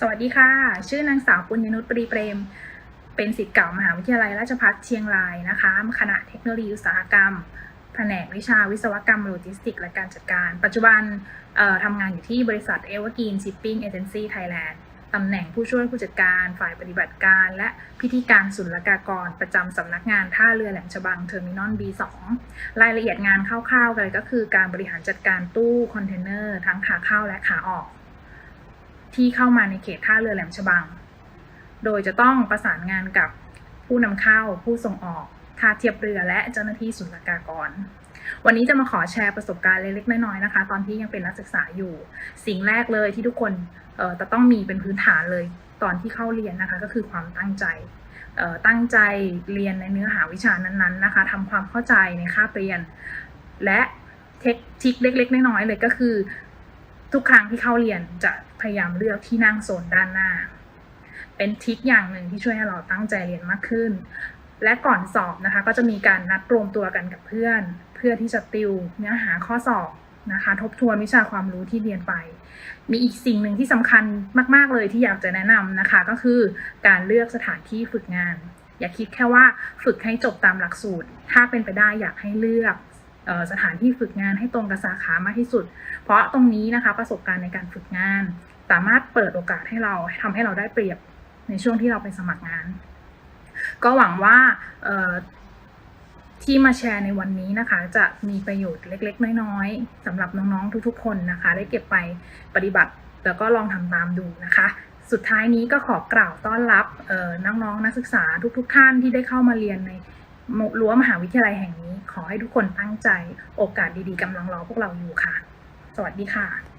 สวัสดีค่ะ ชื่อนางสาวปุญญนุชปรีเปรม เป็นศิษย์เก่ามหาวิทยาลัยราชภัฏเชียงรายนะคะ คณะเทคโนโลยีอุตสาหกรรม แผนกวิชาวิศวกรรมโลจิสติก และการจัดการ ปัจจุบันทำงานอยู่ที่บริษัทเอเวอร์กีนชิปปิ้งเอเจนซี่ไทยแลนด์ตำแหน่งผู้ช่วยผู้จัดการฝ่ายปฏิบัติการ และพิธีการศุลกากร ประจำสำนักงานท่าเรือแหลมฉบังเทอร์มินอล B2 รายละเอียดงานคร่าวๆกันเลยก็คือการบริหารจัดการตู้คอนเทนเนอร์ทั้งขาเข้าและขาออก ที่เข้ามาในเขตท่าเรือแหลมฉบัง โดยจะต้องประสานงานกับผู้นำเข้า ผู้ส่งออกท่าเทียบเรือและเจ้าหน้าที่ศุลกากร วันนี้จะมาขอแชร์ประสบการณ์เล็กๆน้อยๆนะคะ ตอนที่ยังเป็นนักศึกษาอยู่ สิ่งแรกเลยที่ทุกคนจะต้องมีเป็นพื้นฐานเลย ตอนที่เข้าเรียนนะคะก็คือความตั้งใจตั้งใจเรียนในเนื้อหาวิชานั้นๆนะคะทำความเข้าใจในคาบเรียน และเทคนิคเล็กๆน้อยๆเลยก็คือ ทุกครั้งที่เข้าเรียนจะพยายามเลือกที่นั่งโซนด้านหน้า เป็นทิคอย่างหนึ่งที่ช่วยให้เราตั้งใจเรียนมากขึ้น และก่อนสอบนะคะ ก็จะมีการนัดรวมตัวกันกับเพื่อน เพื่อที่จะติวเนื้อหาข้อสอบนะคะ ทบทวนวิชาความรู้ที่เรียนไป มีอีกสิ่งหนึ่งที่สำคัญมาก ๆ เลยที่อยากจะแนะนำนะคะ ก็คือการเลือกสถานที่ฝึกงาน อย่าคิดแค่ว่าฝึกให้จบตามหลักสูตร ถ้าเป็นไปได้อยากให้เลือก สถานที่ฝึกงานให้ตรงกับสาขามากที่สุด เพราะตรงนี้นะคะประสบการณ์ในการฝึกงาน สามารถเปิดโอกาสให้เราทำให้เราได้เปรียบในช่วงที่เราไปสมัครงาน ก็หวังว่าที่มาแชร์ในวันนี้นะคะ จะมีประโยชน์เล็ก ๆ น้อยๆสำหรับน้องๆทุกๆ คนนะคะ ได้เก็บไปปฏิบัติแล้วก็ลองทำตามดูนะคะ สุดท้ายนี้ก็ขอกล่าวต้อนรับน้องๆนักศึกษาทุกๆ ท่านที่ได้เข้ามาเรียนใน รั้วมหาวิทยาลัยแห่งนี้ ขอให้ทุกคนตั้งใจ โอกาสดีๆกำลังรอพวกเราอยู่ค่ะ สวัสดีค่ะ